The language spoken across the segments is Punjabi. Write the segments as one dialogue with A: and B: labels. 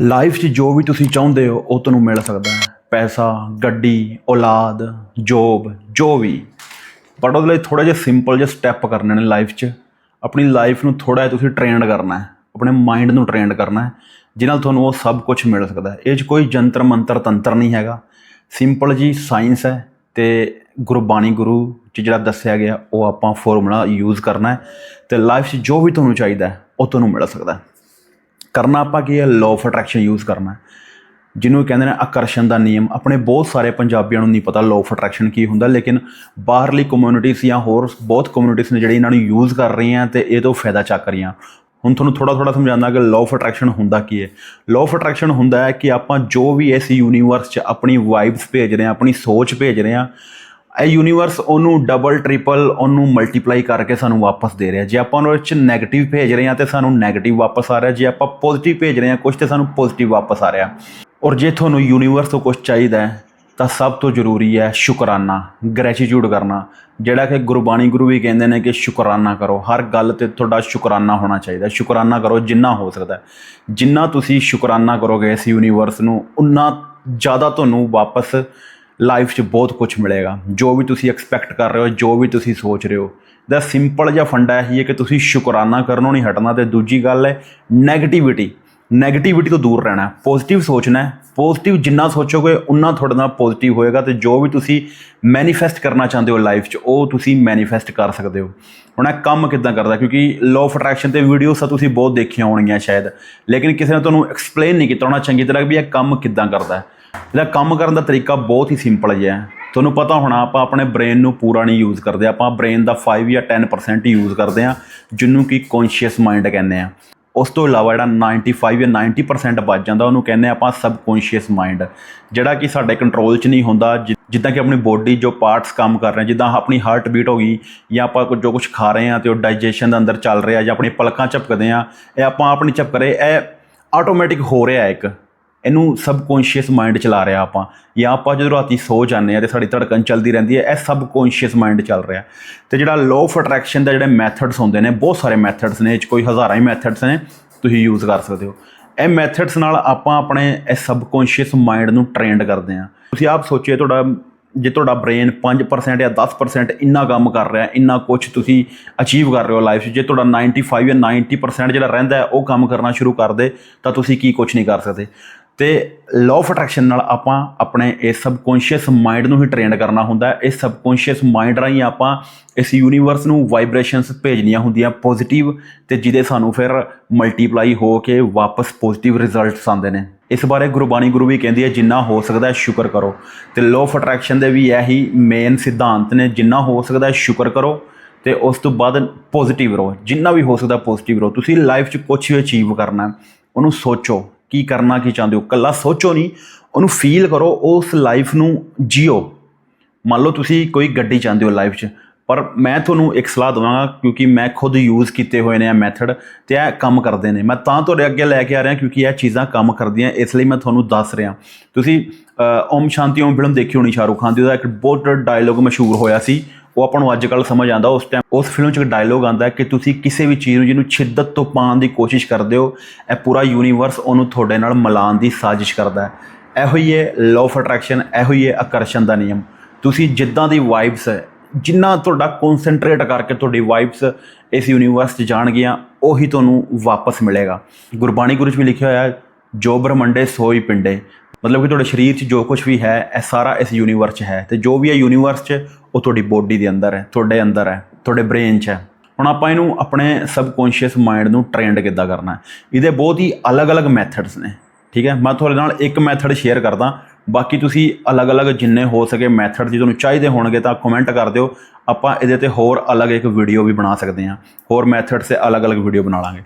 A: ਲਾਈਫ 'ਚ ਜੋ ਵੀ ਤੁਸੀਂ ਚਾਹੁੰਦੇ ਹੋ, ਉਹ ਤੁਹਾਨੂੰ ਮਿਲ ਸਕਦਾ ਹੈ। ਪੈਸਾ, ਗੱਡੀ, ਔਲਾਦ ਜੋਬ ਜੋ ਵੀ। ਬਟ ਉਹਦੇ ਲਈ ਥੋੜਾ ਜਿਹਾ ਸਿੰਪਲ ਜਿਹਾ ਸਟੈਪ ਕਰਨੇ ਨੇ ਲਾਈਫ 'ਚ। ਆਪਣੀ ਲਾਈਫ ਨੂੰ ਥੋੜਾ ਜਿਹਾ ਤੁਸੀਂ ਟ੍ਰੇਨਡ ਕਰਨਾ ਹੈ। ਆਪਣੇ ਮਾਈਂਡ ਨੂੰ ਟ੍ਰੇਨਡ ਕਰਨਾ ਹੈ ਜਿਹ ਨਾਲ ਤੁਹਾਨੂੰ ਉਹ ਸਭ ਕੁਝ ਮਿਲ ਸਕਦਾ ਹੈ। ਇਹ 'ਚ ਕੋਈ ਜੰਤਰ, ਮੰਤਰ, ਤੰਤਰ ਨਹੀਂ ਹੈਗਾ। ਸਿੰਪਲ ਜੀ ਸਾਇੰਸ ਹੈ ਤੇ ਗੁਰਬਾਣੀ ਗੁਰੂ 'ਚ ਜਿਹੜਾ ਦੱਸਿਆ ਗਿਆ, ਉਹ ਆਪਾਂ ਫਾਰਮੂਲਾ ਯੂਜ਼ ਕਰਨਾ ਹੈ। ਤੇ ਲਾਈਫ 'ਚ ਜੋ ਵੀ ਤੁਹਾਨੂੰ ਚਾਹੀਦਾ ਉਹ ਤੁਹਾਨੂੰ ਮਿਲ ਸਕਦਾ ਹੈ। ਕਰਨਾ ਆਪਾਂ ਕੀ ਹੈ? ਲਾਅ ਆਫ ਅਟਰੈਕਸ਼ਨ ਯੂਜ਼ ਕਰਨਾ। ਜਿਹਨੂੰ ਕਹਿੰਦੇ ਨੇ ਆਕਰਸ਼ਣ ਦਾ ਨਿਯਮ। ਆਪਣੇ ਬਹੁਤ ਸਾਰੇ ਪੰਜਾਬੀਆਂ ਨੂੰ ਨਹੀਂ ਪਤਾ ਲਾਅ ਆਫ ਅਟਰੈਕਸ਼ਨ ਕੀ ਹੁੰਦਾ, ਲੇਕਿਨ ਬਾਹਰਲੀ ਕਮਿਊਨਿਟੀਜ਼ ਜਾਂ ਹੋਰ ਬਹੁਤ ਕਮਿਊਨਿਟੀਜ਼ ਨੇ ਜਿਹੜੀ ਇਹਨਾਂ ਨੂੰ ਯੂਜ਼ ਕਰ ਰਹੀਆਂ ਤੇ ਇਹ ਤੋਂ ਫਾਇਦਾ ਚੱਕ ਰਹੀਆਂ। ਹੁਣ ਤੁਹਾਨੂੰ ਥੋੜਾ ਥੋੜਾ ਸਮਝਾਉਂਦਾ ਕਿ ਲਾਅ ਆਫ ਅਟਰੈਕਸ਼ਨ ਹੁੰਦਾ ਕੀ ਹੈ। ਲਾਅ ਆਫ ਅਟਰੈਕਸ਼ਨ ਹੁੰਦਾ ਹੈ ਕਿ ਆਪਾਂ ਜੋ ਵੀ ਇਸ ਯੂਨੀਵਰਸ 'ਚ ਆਪਣੀ ਵਾਈਬਸ ਭੇਜ ਰਹੇ ਹਾਂ, ਆਪਣੀ ਸੋਚ ਭੇਜ ਰਹੇ ਹਾਂ ਇਹ ਯੂਨੀਵਰਸ ਉਹਨੂੰ ਡਬਲ ਟ੍ਰਿਪਲ ਉਹਨੂੰ ਮਲਟੀਪਲਾਈ ਕਰਕੇ ਸਾਨੂੰ ਵਾਪਸ ਦੇ ਰਿਹਾ। ਜੇ ਆਪਾਂ ਉਹਦੇ ਵਿੱਚ 네ਗੇਟਿਵ ਭੇਜ ਰਹੇ ਹਾਂ ਤੇ ਸਾਨੂੰ 네ਗੇਟਿਵ ਵਾਪਸ ਆ ਰਿਹਾ। ਜੇ ਆਪਾਂ ਪੋਜ਼ਿਟਿਵ ਭੇਜ ਰਹੇ ਹਾਂ ਕੁਝ ਤੇ ਸਾਨੂੰ ਪੋਜ਼ਿਟਿਵ ਵਾਪਸ ਆ ਰਿਹਾ। ਔਰ ਜੇ ਤੁਹਾਨੂੰ ਯੂਨੀਵਰਸ ਤੋਂ ਕੁਝ ਚਾਹੀਦਾ ਹੈ, ਤਾਂ ਸਭ ਤੋਂ ਜ਼ਰੂਰੀ ਹੈ ਸ਼ੁਕਰਾਨਾ ਗ੍ਰੈਟੀਟਿਊਡ ਕਰਨਾ। ਜਿਹੜਾ ਕਿ ਗੁਰਬਾਣੀ ਗੁਰੂ ਵੀ ਕਹਿੰਦੇ ਨੇ ਕਿ ਸ਼ੁਕਰਾਨਾ ਕਰੋ। ਹਰ ਗੱਲ ਤੇ ਤੁਹਾਡਾ ਸ਼ੁਕਰਾਨਾ ਹੋਣਾ ਚਾਹੀਦਾ। ਸ਼ੁਕਰਾਨਾ ਕਰੋ ਜਿੰਨਾ ਹੋ ਸਕਦਾ ਜਿੰਨਾ ਤੁਸੀਂ ਸ਼ੁਕਰਾਨਾ ਕਰੋਗੇ ਇਸ ਯੂਨੀਵਰਸ ਨੂੰ, ਉਨਾ ਜ਼ਿਆਦਾ ਤੁਹਾਨੂੰ ਵਾਪਸ ਲਾਈਫ 'ਚ ਬਹੁਤ ਕੁਝ ਮਿਲੇਗਾ। ਜੋ ਵੀ ਤੁਸੀਂ ਐਕਸਪੈਕਟ ਕਰ ਰਹੇ ਹੋ, ਜੋ ਵੀ ਤੁਸੀਂ ਸੋਚ ਰਹੇ ਹੋ। ਦਾ ਸਿੰਪਲ ਜਿਹਾ ਫੰਡਾ ਇਹੀ ਹੈ ਕਿ ਤੁਸੀਂ ਸ਼ੁਕਰਾਨਾ ਕਰਨੋਂ ਨਹੀਂ ਹਟਣਾ ਤੇ ਦੂਜੀ ਗੱਲ ਹੈ 네ਗੇਟਿਵਿਟੀ 네ਗੇਟਿਵਿਟੀ ਤੋਂ ਦੂਰ ਰਹਿਣਾ। ਪੋਜ਼ਿਟਿਵ ਸੋਚਣਾ ਹੈ। ਪੋਜ਼ਿਟਿਵ ਜਿੰਨਾ ਸੋਚੋਗੇ, ਉਨਾ ਤੁਹਾਡੇ ਨਾਲ ਪੋਜ਼ਿਟਿਵ ਹੋਏਗਾ ਤੇ ਜੋ ਵੀ ਤੁਸੀਂ ਮੈਨੀਫੈਸਟ ਕਰਨਾ ਚਾਹੁੰਦੇ ਹੋ ਲਾਈਫ 'ਚ, ਉਹ ਤੁਸੀਂ ਮੈਨੀਫੈਸਟ ਕਰ ਸਕਦੇ ਹੋ। ਹੁਣ ਇਹ ਕੰਮ ਕਿੱਦਾਂ ਕਰਦਾ? ਕਿਉਂਕਿ ਲਾਅ ਆਫ ਅਟਰੈਕਸ਼ਨ ਤੇ ਵੀਡੀਓਸ ਤਾਂ ਤੁਸੀਂ ਬਹੁਤ ਦੇਖੀਆਂ ਹੋਣਗੀਆਂ ਸ਼ਾਇਦ। ਲੇਕਿਨ ਕਿਸੇ ਨੇ ਤੁਹਾਨੂੰ ਐਕਸਪਲੇਨ ਨਹੀਂ ਕੀਤਾ ਹੋਣਾ, ਚੰਗੀ ਤਰ੍ਹਾਂ ਵੀ ਇਹ ਕੰਮ ਕਿੱਦਾਂ ਕਰਦਾ ਹੈ। ਇਹਦਾ ਕੰਮ ਕਰਨ ਦਾ ਤਰੀਕਾ ਬਹੁਤ ਹੀ ਸਿੰਪਲ ਜਿਹਾ ਹੈ। ਤੁਹਾਨੂੰ ਪਤਾ ਹੋਣਾ, ਆਪਾਂ ਆਪਣੇ ਬ੍ਰੇਨ ਨੂੰ ਪੂਰਾ ਨਹੀਂ ਯੂਜ਼ ਕਰਦੇ, ਆਪਾਂ ਬ੍ਰੇਨ ਦਾ 5 ਜਾਂ 10% ਯੂਜ਼ ਕਰਦੇ ਆ ਜਿਹਨੂੰ ਕਿ ਕੌਨਸ਼ੀਅਸ ਮਾਈਂਡ ਕਹਿੰਦੇ ਆ ਉਸ ਤੋਂ ਇਲਾਵਾ ਜਿਹੜਾ 95 ਜਾਂ 90% ਬਚ ਜਾਂਦਾ, ਉਹਨੂੰ ਕਹਿੰਦੇ ਆਪਾਂ ਸਬਕੌਂਸ਼ੀਅਸ ਮਾਈਂਡ ਜਿਹੜਾ ਕਿ ਸਾਡੇ ਕੰਟਰੋਲ 'ਚ ਨਹੀਂ ਹੁੰਦਾ, ਜਿ- ਜਿੱਦਾਂ ਕਿ ਆਪਣੀ ਬੋਡੀ ਜੋ ਪਾਰਟਸ ਕੰਮ ਕਰ ਰਹੇ, ਜਿੱਦਾਂ ਆਪਣੀ ਹਾਰਟ ਬੀਟ ਹੋ ਗਈ, ਜਾਂ ਆਪਾਂ ਕੁਝ ਜੋ ਕੁਝ ਖਾ ਰਹੇ ਆ ਤੇ ਉਹ ਡਾਈਜੈਸ਼ਨ ਦੇ ਅੰਦਰ ਚੱਲ ਰਿਹਾ, ਜਾਂ ਆਪਣੀ ਪਲਕਾਂ ਝਪਕਦੇ ਆ ਇਹ ਆਪਾਂ ਆਪ ਨਹੀਂ ਝਪਕ ਰਹੇ ਇਹ ਆਟੋਮੈਟਿਕ ਹੋ ਰਿਹਾ ਇੱਕ। ਇਹਨੂੰ ਸਬਕੌਂਸ਼ੀਅਸ ਮਾਈਂਡ ਚਲਾ ਰਿਹਾ ਆਪਾਂ। ਜਾਂ ਆਪਾਂ ਜਦੋਂ ਰਾਤੀ ਸੋ ਜਾਂਦੇ ਆ ਤੇ ਸਾਡੀ ਧੜਕਣ ਚੱਲਦੀ ਰਹਿੰਦੀ ਹੈ, ਇਹ ਸਬਕੌਂਸ਼ੀਅਸ ਮਾਈਂਡ ਚੱਲ ਰਿਹਾ। ਤੇ ਜਿਹੜਾ ਲਾਅ ਆਫ ਅਟਰੈਕਸ਼ਨ ਦਾ ਜਿਹੜੇ ਮੈਥਡਸ ਹੁੰਦੇ ਨੇ, ਬਹੁਤ ਸਾਰੇ ਮੈਥਡਸ ਨੇ, ਇਹ 'ਚ ਕੋਈ ਹਜ਼ਾਰਾਂ ਹੀ ਮੈਥਡਸ ਨੇ, ਤੁਸੀਂ ਯੂਜ਼ ਕਰ ਸਕਦੇ ਹੋ। ਇਹ ਮੈਥਡਸ ਨਾਲ ਆਪਾਂ ਆਪਣੇ ਇਹ ਸਬਕੌਂਸ਼ੀਅਸ ਮਾਈਂਡ ਨੂੰ ਟ੍ਰੇਨਡ ਕਰਦੇ ਆ ਤੁਸੀਂ ਆਪ ਸੋਚਿਏ ਤੁਹਾਡਾ, ਜੇ ਤੁਹਾਡਾ ਬ੍ਰੇਨ 5% ਜਾਂ 10% ਇੰਨਾ ਕੰਮ ਕਰ ਰਿਹਾ, ਇੰਨਾ ਕੁਝ ਤੁਸੀਂ ਅਚੀਵ ਕਰ ਰਹੇ ਹੋ ਲਾਈਫ 'ਚ, ਜੇ ਤੁਹਾਡਾ 95 ਜਾਂ 90% ਜਿਹੜਾ ਰਹਿੰਦਾ ਉਹ ਕੰਮ ਕਰਨਾ ਸ਼ੁਰੂ ਕਰ ਦੇ, ਤਾਂ ਤੁਸੀਂ ਕੀ ਕੁਝ ਨਹੀਂ ਕਰ ਸਕਦੇ। ਤੇ ਲਾਅ ਆਫ ਅਟਰੈਕਸ਼ਨ ਨਾਲ ਆਪਾਂ ਆਪਣੇ ਇਸ ਸਬਕੌਂਸ਼ੀਅਸ ਮਾਈਂਡ ਨੂੰ ਹੀ ਟ੍ਰੇਨ ਕਰਨਾ ਹੁੰਦਾ ਹੈ। ਇਸ ਸਬਕੌਂਸ਼ੀਅਸ ਮਾਈਂਡ ਰਾਹੀਂ ਆਪਾਂ ਇਸ ਯੂਨੀਵਰਸ ਨੂੰ ਵਾਈਬ੍ਰੇਸ਼ਨਸ ਭੇਜਣੀਆਂ ਹੁੰਦੀਆਂ ਪੋਜ਼ਿਟਿਵ ਤੇ ਜਿਹਦੇ ਸਾਨੂੰ ਫਿਰ ਮਲਟੀਪਲਾਈ ਹੋ ਕੇ ਵਾਪਸ ਪੋਜ਼ਿਟਿਵ ਰਿਜ਼ਲਟਸ ਆਉਂਦੇ ਨੇ। ਇਸ ਬਾਰੇ ਗੁਰਬਾਣੀ ਗੁਰੂ ਵੀ ਕਹਿੰਦੀ ਹੈ, ਜਿੰਨਾ ਹੋ ਸਕਦਾ ਸ਼ੁਕਰ ਕਰੋ। ਤੇ ਲਾਅ ਆਫ ਅਟਰੈਕਸ਼ਨ ਦੇ ਵੀ ਇਹੀ ਮੇਨ ਸਿਧਾਂਤ ਨੇ, ਜਿੰਨਾ ਹੋ ਸਕਦਾ ਸ਼ੁਕਰ ਕਰੋ ਤੇ ਉਸ ਤੋਂ ਬਾਅਦ ਪੋਜ਼ਿਟਿਵ ਰਹੋ। ਜਿੰਨਾ ਵੀ ਹੋ ਸਕਦਾ ਪੋਜ਼ਿਟਿਵ ਰਹੋ। ਤੁਸੀਂ ਲਾਈਫ 'ਚ ਕੁਝ ਵੀ ਅਚੀਵ ਕਰਨਾ ਉਹਨੂੰ ਸੋਚੋ। ਕੀ ਕਰਨਾ, ਕੀ ਚਾਹੁੰਦੇ ਹੋ? ਕੱਲਾ ਸੋਚੋ ਨਹੀਂ, ਉਹਨੂੰ ਫੀਲ ਕਰੋ, ਉਸ ਲਾਈਫ ਨੂੰ ਜੀਓ। ਮੰਨ ਲਓ ਤੁਸੀਂ ਕੋਈ ਗੱਡੀ ਚਾਹੁੰਦੇ ਹੋ ਲਾਈਫ 'ਚ, ਪਰ ਮੈਂ ਤੁਹਾਨੂੰ ਇੱਕ ਸਲਾਹ ਦਵਾਂਗਾ, ਕਿਉਂਕਿ ਮੈਂ ਖੁਦ ਯੂਜ਼ ਕੀਤੇ ਹੋਏ ਨੇ ਇਹ ਮੈਥਡ ਤੇ ਇਹ ਕੰਮ ਕਰਦੇ ਨੇ। ਮੈਂ ਤਾਂ ਤੁਹਾਡੇ ਅੱਗੇ ਲੈ ਕੇ ਆ ਰਿਹਾ, ਕਿਉਂਕਿ ਇਹ ਚੀਜ਼ਾਂ ਕੰਮ ਕਰਦੀਆਂ, ਇਸ ਲਈ ਮੈਂ ਤੁਹਾਨੂੰ ਦੱਸ ਰਿਹਾ। ਤੁਸੀਂ ਓਮ ਸ਼ਾਂਤੀ, ਓਮ ਫਿਲਮ ਦੇਖੀ ਹੋਣੀ ਸ਼ਾਹਰੁਖ ਖਾਨ ਦੀ, ਉਹਦਾ ਇੱਕ ਬਹੁਤ ਡਾਇਲੋਗ ਮਸ਼ਹੂਰ ਹੋਇਆ ਸੀ। ਉਹ ਆਪਾਂ ਨੂੰ ਅੱਜ ਕੱਲ ਸਮਝ ਆਉਂਦਾ, ਉਸ ਟਾਈਮ ਉਸ ਫਿਲਮ 'ਚ ਇੱਕ ਡਾਇਲੋਗ ਆਉਂਦਾ ਕਿ ਤੁਸੀਂ ਕਿਸੇ ਵੀ ਚੀਜ਼ ਨੂੰ, ਜਿਹਨੂੰ ਸ਼ਿੱਦਤ ਤੋਂ ਪਾਉਣ ਦੀ ਕੋਸ਼ਿਸ਼ ਕਰਦੇ ਹੋ, ਇਹ ਪੂਰਾ ਯੂਨੀਵਰਸ ਉਹਨੂੰ ਤੁਹਾਡੇ ਨਾਲ ਮਿਲਾਉਣ ਦੀ ਸਾਜ਼ਿਸ਼ ਕਰਦਾ ਹੈ। ਇਹੋ ਹੀ ਹੈ ਲਾਅ ਆਫ ਅਟਰੈਕਸ਼ਨ ਇਹੋ ਹੀ ਹੈ ਆਕਰਸ਼ਣ ਦਾ ਨਿਯਮ। ਤੁਸੀਂ ਜਿੱਦਾਂ ਦੀ ਵਾਈਬਸ ਹੈ, ਜਿੰਨਾ ਤੁਹਾਡਾ ਕਨਸੈਂਟਰੇਟ ਕਰਕੇ ਤੁਹਾਡੀ ਵਾਈਬਸ ਇਸ ਯੂਨੀਵਰਸ 'ਚ ਜਾਣਗੀਆਂ, ਉਹੀ ਤੁਹਾਨੂੰ ਵਾਪਸ ਮਿਲੇਗਾ। ਗੁਰਬਾਣੀ ਗੁਰੂ 'ਚ ਵੀ ਲਿਖਿਆ ਹੋਇਆ ਹੈ, ਜੋ ਬ੍ਰਹਮੰਡੇ ਸੋਈ ਪਿੰਡੇ। ਮਤਲਬ ਕਿ ਤੁਹਾਡੇ ਸਰੀਰ 'ਚ ਜੋ ਕੁਝ ਵੀ ਹੈ, ਇਹ ਸਾਰਾ ਇਸ ਯੂਨੀਵਰਸ 'ਚ ਹੈ ਤੇ ਜੋ ਵੀ ਹੈ ਯੂਨੀਵਰਸ 'ਚ, ਉਹ ਤੁਹਾਡੀ ਬੋਡੀ ਦੇ ਅੰਦਰ ਹੈ, ਤੁਹਾਡੇ ਅੰਦਰ ਹੈ, ਤੁਹਾਡੇ ਬ੍ਰੇਨ 'ਚ ਹੈ। ਹੁਣ ਆਪਾਂ ਇਹਨੂੰ ਆਪਣੇ ਸਬਕੌਂਸ਼ੀਅਸ ਮਾਈਂਡ ਨੂੰ ਟ੍ਰੇਨਡ ਕਿੱਦਾਂ ਕਰਨਾ ਹੈ? ਇਹਦੇ ਬਹੁਤ ਹੀ ਅਲੱਗ-ਅਲੱਗ ਮੈਥਡਸ ਨੇ, ਠੀਕ ਹੈ? ਮੈਂ ਤੁਹਾਡੇ ਨਾਲ ਇੱਕ ਮੈਥਡ ਸ਼ੇਅਰ ਕਰਦਾ, ਬਾਕੀ ਤੁਸੀਂ ਅਲੱਗ-ਅਲੱਗ ਜਿੰਨੇ ਹੋ ਸਕੇ ਮੈਥਡ ਜੇ ਤੁਹਾਨੂੰ ਚਾਹੀਦੇ ਹੋਣਗੇ ਤਾਂ ਕਮੈਂਟ ਕਰ ਦਿਓ। ਆਪਾਂ ਇਹਦੇ ਤੇ ਹੋਰ ਅਲੱਗ ਇੱਕ ਵੀਡੀਓ ਵੀ ਬਣਾ ਸਕਦੇ ਹਾਂ। ਹੋਰ ਮੈਥਡਸ ਤੇ ਅਲੱਗ-ਅਲੱਗ ਵੀਡੀਓ ਬਣਾ ਲਾਂਗੇ।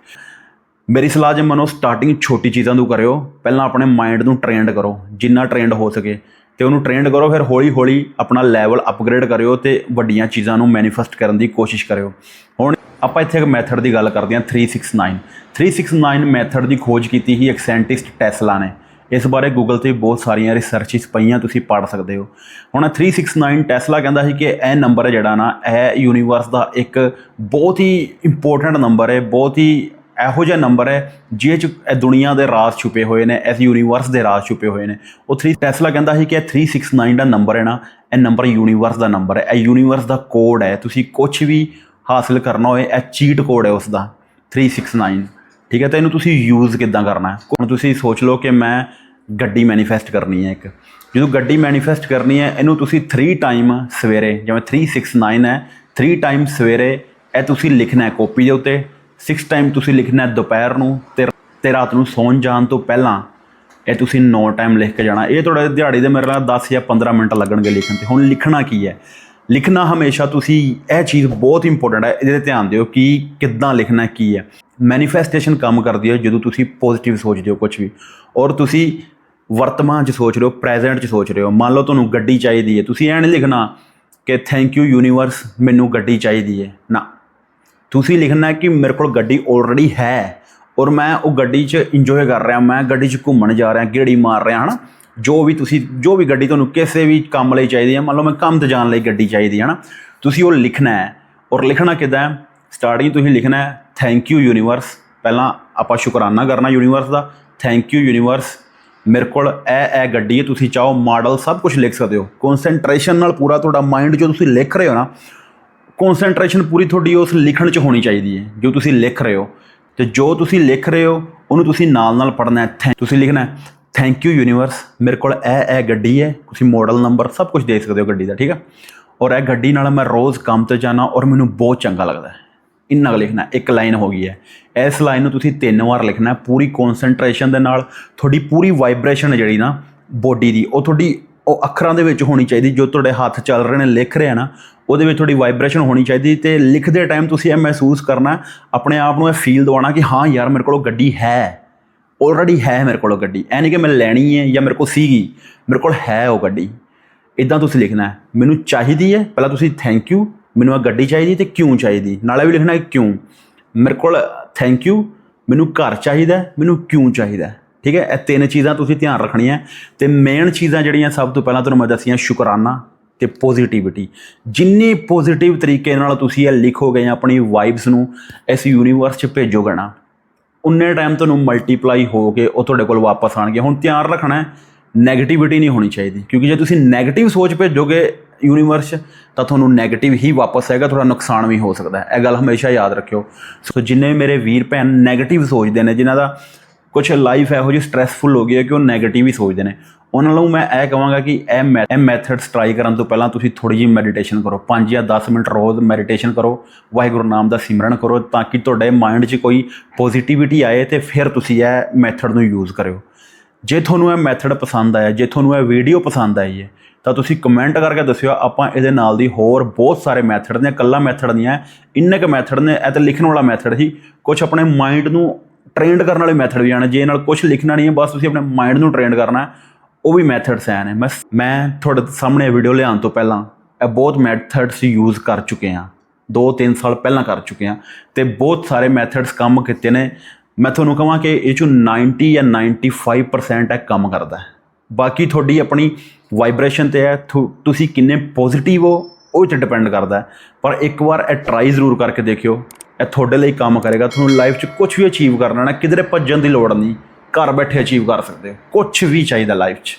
A: ਮੇਰੀ ਸਲਾਹ ਜੇ ਮਨੋ ਸਟਾਰਟਿੰਗ ਛੋਟੀ ਚੀਜ਼ਾਂ ਤੋਂ ਕਰਿਓ। ਪਹਿਲਾਂ ਆਪਣੇ ਮਾਈਂਡ ਨੂੰ ਟ੍ਰੇਨਡ ਕਰੋ, ਜਿੰਨਾ ਟ੍ਰੇਨਡ ਹੋ ਸਕੇ। ਤੇ ਉਹਨੂੰ ਟ੍ਰੇਨਡ ਕਰੋ, ਫਿਰ ਹੌਲੀ-ਹੌਲੀ ਆਪਣਾ ਲੈਵਲ ਅਪਗ੍ਰੇਡ ਕਰਿਓ ਤੇ ਵੱਡੀਆਂ ਚੀਜ਼ਾਂ ਨੂੰ ਮੈਨੀਫੈਸਟ ਕਰਨ ਦੀ ਕੋਸ਼ਿਸ਼ ਕਰਿਓ। ਹੁਣ ਆਪਾਂ ਇੱਥੇ ਇੱਕ ਮੈਥਡ ਦੀ ਗੱਲ ਕਰਦੇ ਹਾਂ 369 369 ਮੈਥਡ ਦੀ ਖੋਜ ਕੀਤੀ ਸੀ ਇੱਕ ਸਾਇੰਟਿਸਟ ਟੈਸਲਾ ਨੇ। ਇਸ ਬਾਰੇ ਗੂਗਲ ਤੇ ਬਹੁਤ ਸਾਰੀਆਂ ਰਿਸਰਚਸ ਪਈਆਂ, ਤੁਸੀਂ ਪੜ੍ਹ ਸਕਦੇ ਹੋ। ਹੁਣ 369 ਟੈਸਲਾ ਕਹਿੰਦਾ ਸੀ ਕਿ ਇਹ ਨੰਬਰ ਹੈ ਜਿਹੜਾ ਨਾ, ਇਹ ਯੂਨੀਵਰਸ ਦਾ ਇੱਕ ਬਹੁਤ ਹੀ ਇੰਪੋਰਟੈਂਟ ਨੰਬਰ ਹੈ, ਬਹੁਤ ਹੀ ਇਹੋ ਜਿਹਾ ਨੰਬਰ ਹੈ, ਜਿਹਦੇ ਚ ਇਹ ਦੁਨੀਆ ਦੇ ਰਾਜ਼ ਛੁਪੇ ਹੋਏ ਨੇ, ਇਸ ਯੂਨੀਵਰਸ ਦੇ ਰਾਜ਼ ਛੁਪੇ ਹੋਏ ਨੇ। ਉਹ 3 ਟੈਸਲਾ ਕਹਿੰਦਾ ਸੀ ਕਿ ਇਹ 369 ਦਾ ਨੰਬਰ ਹੈ ਨਾ, ਇਹ ਨੰਬਰ ਯੂਨੀਵਰਸ ਦਾ ਨੰਬਰ ਹੈ। ਇਹ ਯੂਨੀਵਰਸ ਦਾ ਕੋਡ ਹੈ, ਤੁਸੀਂ ਕੁਝ ਵੀ ਹਾਸਲ ਕਰਨਾ ਹੋਏ, ਇਹ ਚੀਟ ਕੋਡ ਹੈ ਉਸ ਦਾ 369 ਠੀਕ ਹੈ, ਤਾਂ ਇਹਨੂੰ ਤੁਸੀਂ ਯੂਜ਼ ਕਿੱਦਾਂ ਕਰਨਾ ਹੈ? ਹੁਣ ਤੁਸੀਂ ਸੋਚ ਲਓ ਕਿ ਮੈਂ ਗੱਡੀ ਮੈਨੀਫੈਸਟ ਕਰਨੀ ਹੈ ਇੱਕ। ਜਦੋਂ ਗੱਡੀ ਮੈਨੀਫੈਸਟ ਕਰਨੀ ਹੈ, ਇਹਨੂੰ ਤੁਸੀਂ 3 ਟਾਈਮ ਸਵੇਰੇ, ਜਿਵੇਂ 369 ਹੈ 3 ਟਾਈਮ ਸਵੇਰੇ ਇਹ ਤੁਸੀਂ ਲਿਖਣਾ ਹੈ ਕਾਪੀ ਦੇ ਉੱਤੇ। 6 ਟਾਈਮ ਤੁਸੀਂ ਲਿਖਣਾ ਦੁਪਹਿਰ ਨੂੰ ਤੇ ਤੇ ਰਾਤ ਨੂੰ ਸੌਣ ਜਾਣ ਤੋਂ ਪਹਿਲਾਂ ਇਹ ਤੁਸੀਂ 9 ਟਾਈਮ ਲਿਖ ਕੇ ਜਾਣਾ। ਇਹ ਤੁਹਾਡੇ ਦਿਹਾੜੀ ਦੇ ਮੇਰੇ ਨਾਲ 10 ਜਾਂ 15 ਮਿੰਟ ਲੱਗਣਗੇ ਲਿਖਣ ਤੇ। ਹੁਣ ਲਿਖਣਾ ਕੀ ਹੈ? ਲਿਖਣਾ ਹਮੇਸ਼ਾ ਤੁਸੀਂ ਇਹ ਚੀਜ਼ ਬਹੁਤ ਇੰਪੋਰਟੈਂਟ ਹੈ, ਇਹਦੇ ਤੇ ਧਿਆਨ ਦਿਓ ਕਿ ਕਿੱਦਾਂ ਲਿਖਣਾ ਕੀ ਹੈ। ਮੈਨੀਫੈਸਟੇਸ਼ਨ ਕੰਮ ਕਰਦੀ ਹੈ ਜਦੋਂ ਤੁਸੀਂ ਪੋਜ਼ਿਟਿਵ ਸੋਚਦੇ ਹੋ ਕੁਝ ਵੀ। ਔਰ ਤੁਸੀਂ ਵਰਤਮਾਨ 'ਚ ਸੋਚ ਰਹੇ ਹੋ ਪ੍ਰੈਜ਼ੈਂਟ 'ਚ ਸੋਚ ਰਹੇ ਹੋ। ਮੰਨ ਲਓ ਤੁਹਾਨੂੰ ਗੱਡੀ ਚਾਹੀਦੀ ਹੈ, ਤੁਸੀਂ ਐਂ ਨਹੀਂ ਲਿਖਣਾ ਕਿ ਥੈਂਕ ਯੂ ਯੂਨੀਵਰਸ ਮੈਨੂੰ ਗੱਡੀ ਚਾਹੀਦੀ ਹੈ। ਨਾ। ਤੁਸੀਂ ਲਿਖਣਾ ਕਿ ਮੇਰੇ ਕੋਲ ਗੱਡੀ ਆਲਰੇਡੀ ਹੈ ਔਰ ਮੈਂ ਉਹ ਗੱਡੀ 'ਚ ਇੰਜੋਏ ਕਰ ਰਿਹਾ, ਮੈਂ ਗੱਡੀ 'ਚ ਘੁੰਮਣ ਜਾ ਰਿਹਾ, ਗੇੜੀ ਮਾਰ ਰਿਹਾ, ਹਨਾ? ਜੋ ਵੀ ਤੁਸੀਂ, ਜੋ ਵੀ ਗੱਡੀ ਤੁਹਾਨੂੰ ਕਿਸੇ ਵੀ ਕੰਮ ਲਈ ਚਾਹੀਦੀ ਹੈ, ਮੰਨ ਲਓ ਮੈਂ ਕੰਮ ਤੇ ਜਾਣ ਲਈ ਗੱਡੀ ਚਾਹੀਦੀ ਹੈ ਨਾ ਤੁਸੀਂ ਉਹ ਲਿਖਣਾ ਹੈ ਔਰ ਲਿਖਣਾ ਕਿੱਦਾਂ ਹੈ? ਸਟਾਰਟਿੰਗ ਤੁਸੀਂ ਲਿਖਣਾ ਹੈ ਥੈਂਕ ਯੂ ਯੂਨੀਵਰਸ ਪਹਿਲਾਂ ਆਪਾਂ ਸ਼ੁਕਰਾਨਾ ਕਰਨਾ ਯੂਨੀਵਰਸ ਦਾ ਥੈਂਕ ਯੂ ਯੂਨੀਵਰਸ ਮੇਰੇ ਕੋਲ ਇਹ ਇਹ ਗੱਡੀ ਹੈ, ਤੁਸੀਂ ਚਾਹੋ ਮਾਡਲ ਸਭ ਕੁਝ ਲਿਖ ਸਕਦੇ ਹੋ। ਕਨਸੈਂਟਰੇਸ਼ਨ ਨਾਲ ਪੂਰਾ ਤੁਹਾਡਾ ਮਾਈਂਡ ਜੋ ਤੁਸੀਂ ਲਿਖ ਰਹੇ ਹੋ ਨਾ ਕਨਸੈਂਟਰੇਸ਼ਨ ਪੂਰੀ ਤੁਹਾਡੀ ਉਸ ਲਿਖਣ 'ਚ ਹੋਣੀ ਚਾਹੀਦੀ ਹੈ, ਜੋ ਤੁਸੀਂ ਲਿਖ ਰਹੇ ਹੋ। ਤੇ ਜੋ ਤੁਸੀਂ ਲਿਖ ਰਹੇ ਹੋ, ਉਹਨੂੰ ਤੁਸੀਂ ਨਾਲ ਨਾਲ ਪੜ੍ਹਨਾ ਹੈ। ਤੁਸੀਂ ਲਿਖਣਾ ਹੈ ਥੈਂਕ ਯੂ ਯੂਨੀਵਰਸ ਮੇਰੇ ਕੋਲ ਇਹ ਇਹ ਗੱਡੀ ਹੈ, ਤੁਸੀਂ ਮਾਡਲ ਨੰਬਰ ਸਭ ਕੁਝ ਦੇ ਸਕਦੇ ਹੋ ਗੱਡੀ ਦਾ, ਠੀਕ ਹੈ ਔਰ ਇਹ ਗੱਡੀ ਨਾਲ ਮੈਂ ਰੋਜ਼ ਕੰਮ ਤੇ ਜਾਣਾ ਔਰ ਮੈਨੂੰ ਬਹੁਤ ਚੰਗਾ ਲੱਗਦਾ ਹੈ। ਇੰਨਾ ਕੁ ਲਿਖਣਾ ਇੱਕ ਲਾਈਨ ਹੋ ਗਈ ਹੈ। ਇਸ ਲਾਈਨ ਨੂੰ ਤੁਸੀਂ ਤਿੰਨ ਵਾਰ ਲਿਖਣਾ ਪੂਰੀ ਕਨਸੈਂਟਰੇਸ਼ਨ ਦੇ ਨਾਲ, ਤੁਹਾਡੀ ਪੂਰੀ ਵਾਈਬ੍ਰੇਸ਼ਨ ਹੈ ਜਿਹੜੀ ਨਾ ਬੋਡੀ ਦੀ, ਉਹ ਤੁਹਾਡੀ ਉਹ ਅੱਖਰਾਂ ਦੇ ਵਿੱਚ ਹੋਣੀ ਚਾਹੀਦੀ, ਜੋ ਤੁਹਾਡੇ ਹੱਥ ਚੱਲ ਰਹੇ ਨੇ, ਲਿਖ ਰਹੇ ਆ ਨਾ, ਉਹਦੇ ਵਿੱਚ ਤੁਹਾਡੀ ਵਾਈਬ੍ਰੇਸ਼ਨ ਹੋਣੀ ਚਾਹੀਦੀ ਤੇ ਲਿਖਦੇ ਟਾਈਮ ਤੁਸੀਂ ਇਹ ਮਹਿਸੂਸ ਕਰਨਾ, ਆਪਣੇ ਆਪ ਨੂੰ ਇਹ ਫੀਲ ਦਿਵਾਉਣਾ ਕਿ ਹਾਂ ਯਾਰ, ਮੇਰੇ ਕੋਲ ਗੱਡੀ ਹੈ। ਆਲਰੇਡੀ ਹੈ ਮੇਰੇ ਕੋਲ ਗੱਡੀ। ਐ ਨਹੀਂ ਕਿ ਮੈਂ ਲੈਣੀ ਹੈ ਜਾਂ ਮੇਰੇ ਕੋਲ ਸੀਗੀ। ਮੇਰੇ ਕੋਲ ਹੈ ਉਹ ਗੱਡੀ। ਇਦਾਂ ਤੁਸੀਂ ਲਿਖਣਾ ਹੈ। ਮੈਨੂੰ ਚਾਹੀਦੀ ਹੈ, ਪਹਿਲਾਂ ਤੁਸੀਂ ਥੈਂਕ ਯੂ ਮੈਨੂੰ ਇਹ ਗੱਡੀ ਚਾਹੀਦੀ ਤੇ ਕਿਉਂ ਚਾਹੀਦੀ? ਨਾਲੇ ਵੀ ਲਿਖਣਾ ਹੈ ਕਿਉਂ? ਮੇਰੇ ਕੋਲ ਥੈਂਕ ਯੂ ਮੈਨੂੰ ਘਰ ਚਾਹੀਦਾ ਮੈਨੂੰ ਕਿਉਂ ਚਾਹੀਦਾ ਠੀਕ ਹੈ? ਇਹ ਤਿੰਨ ਚੀਜ਼ਾਂ ਤੁਸੀਂ ਧਿਆਨ ਰੱਖਣੀਆਂ। ਤੇ ਮੇਨ ਚੀਜ਼ਾਂ ਜਿਹੜੀਆਂ ਸਭ ਤੋਂ ਪਹਿਲਾਂ ਤੁਹਾਨੂੰ ਮੈਂ ਦੱਸੀਆਂ, ਸ਼ੁਕਰਾਨਾ ਤੇ ਪੋਜ਼ਿਟਿਵਿਟੀ ਜਿੰਨੀ ਪੋਜ਼ਿਟਿਵ ਤਰੀਕੇ ਨਾਲ ਤੁਸੀਂ ਇਹ ਲਿਖੋਗੇ ਆਪਣੀ ਵਾਈਬਸ ਨੂੰ, ਇਸ ਯੂਨੀਵਰਸ 'ਚ ਭੇਜੋਗੇ ਨਾ, ਉਨੇ ਟਾਈਮ ਤੁਹਾਨੂੰ ਮਲਟੀਪਲਾਈ ਹੋ ਕੇ ਉਹ ਤੁਹਾਡੇ ਕੋਲ ਵਾਪਸ ਆਣਗੇ। ਹੁਣ ਧਿਆਨ ਰੱਖਣਾ ਹੈ 네ਗੇਟਿਵਿਟੀ ਨਹੀਂ ਹੋਣੀ ਚਾਹੀਦੀ। ਕਿਉਂਕਿ ਜੇ ਤੁਸੀਂ ਨੈਗੇਟਿਵ ਸੋਚ ਭੇਜੋਗੇ ਯੂਨੀਵਰਸ ਤਾਂ ਤੁਹਾਨੂੰ ਨੈਗੇਟਿਵ ਹੀ ਵਾਪਸ ਆਏਗਾ, ਤੁਹਾਡਾ ਨੁਕਸਾਨ ਵੀ ਹੋ ਸਕਦਾ ਹੈ। ਇਹ ਗੱਲ ਹਮੇਸ਼ਾ ਯਾਦ ਰੱਖਿਓ। ਸੋ ਜਿੰਨੇ ਮੇਰੇ ਵੀਰ ਭੈਣ ਨੈਗੇਟਿਵ ਸੋਚਦੇ ਨੇ, ਜਿਨ੍ਹਾਂ ਦਾ ਕੁਝ ਲਾਈਫ ਇਹੋ ਜਿਹੀ ਸਟ੍ਰੈਸਫੁਲ ਹੋ ਗਈ ਹੈ ਕਿ ਉਹ 네ਗੇਟਿਵ ਹੀ ਸੋਚਦੇ ਨੇ। ਉਹਨਾਂ ਨੂੰ ਮੈਂ ਇਹ ਕਹਾਂਗਾ ਕਿ ਇਹ ਮੈ- ਇਹ ਮੈਥਡਸ ਟਰਾਈ ਕਰਨ ਤੋਂ ਪਹਿਲਾਂ ਤੁਸੀਂ ਥੋੜੀ ਜਿਹੀ ਮੈਡੀਟੇਸ਼ਨ ਕਰੋ। 5 ਜਾਂ 10 ਮਿੰਟ ਰੋਜ਼ ਮੈਡੀਟੇਸ਼ਨ ਕਰੋ। ਵਾਹਿਗੁਰੂ ਨਾਮ ਦਾ ਸਿਮਰਨ ਕਰੋ ਤਾਂ ਕਿ ਤੁਹਾਡੇ ਮਾਈਂਡ 'ਚ ਕੋਈ ਪੋਜ਼ਿਟਿਵਿਟੀ ਆਏ ਤੇ ਫਿਰ ਤੁਸੀਂ ਇਹ ਮੈਥਡ ਨੂੰ ਯੂਜ਼ ਕਰਿਓ। ਜੇ ਤੁਹਾਨੂੰ ਇਹ ਮੈਥਡ ਪਸੰਦ ਆਇਆ, ਜੇ ਤੁਹਾਨੂੰ ਇਹ ਵੀਡੀਓ ਪਸੰਦ ਆਈ ਹੈ, ਤਾਂ ਤੁਸੀਂ ਕਮੈਂਟ ਕਰਕੇ ਦੱਸਿਓ, ਆਪਾਂ ਇਹਦੇ ਨਾਲ ਦੀ ਹੋਰ ਬਹੁਤ ਸਾਰੇ ਮੈਥਡ ਨੇ, ਇਕੱਲਾ ਮੈਥਡ ਨਹੀਂ ਹੈ, ਇੰਨੇ ਕੁ ਮੈਥਡ ਨੇ, ਇਹ ਤਾਂ ਲਿਖਣ ਵਾਲਾ ਮੈਥਡ ਹੀ ਕੁਝ ਆਪਣੇ ਮਾਈਂਡ ਨੂੰ ਟ੍ਰੇਨਡ ਕਰਨ ਵਾਲੇ ਮੈਥਡ ਵੀ ਆਣੇ ਜੇ ਨਾਲ ਕੁਝ ਲਿਖਣਾ ਨਹੀਂ ਹੈ, ਬਸ ਤੁਸੀਂ ਆਪਣੇ ਮਾਈਂਡ ਨੂੰ ਟ੍ਰੇਨ ਕਰਨਾ ਉਹ ਵੀ ਮੈਥਡਸ ਹੈ ਨੇ। ਮੈਂ ਮੈਂ ਤੁਹਾਡੇ ਸਾਹਮਣੇ ਵੀਡੀਓ ਲਿਆਉਣ ਤੋਂ ਪਹਿਲਾਂ ਇਹ ਬਹੁਤ ਮੈਥਡਸ ਯੂਜ਼ ਕਰ ਚੁੱਕੇ ਹਾਂ। 2-3 ਸਾਲ ਪਹਿਲਾਂ ਕਰ ਚੁੱਕੇ ਹਾਂ ਤੇ ਬਹੁਤ ਸਾਰੇ ਮੈਥਡਸ ਕੰਮ ਕੀਤੇ ਨੇ। ਮੈਂ ਤੁਹਾਨੂੰ ਕਹਾਂ ਕਿ ਇਹ ਚੋਂ 90 ਜਾਂ 95% ਇਹ ਕੰਮ ਕਰਦਾ ਹੈ। ਬਾਕੀ ਤੁਹਾਡੀ ਆਪਣੀ ਵਾਈਬ੍ਰੇਸ਼ਨ ਤੇ ਹੈ। ਥੁ- ਤੁਸੀਂ ਕਿੰਨੇ ਪੋਜ਼ਿਟਿਵ ਹੋ, ਉਹ 'ਤੇ ਡਿਪੈਂਡ ਕਰਦਾ ਪਰ ਇੱਕ ਵਾਰ ਇਹ ਟਰਾਈ ਜ਼ਰੂਰ ਕਰਕੇ ਦੇਖਿਓ। ਇਹ ਤੁਹਾਡੇ ਲਈ ਕੰਮ ਕਰੇਗਾ। ਤੁਹਾਨੂੰ ਲਾਈਫ 'ਚ ਕੁਝ ਵੀ ਅਚੀਵ ਕਰਨਾ ਨਾ ਕਿਧਰੇ ਭੱਜਣ ਦੀ ਲੋੜ ਨਹੀਂ। ਘਰ ਬੈਠੇ ਅਚੀਵ ਕਰ ਸਕਦੇ ਹੋ। ਕੁਝ ਵੀ ਚਾਹੀਦਾ ਲਾਈਫ 'ਚ।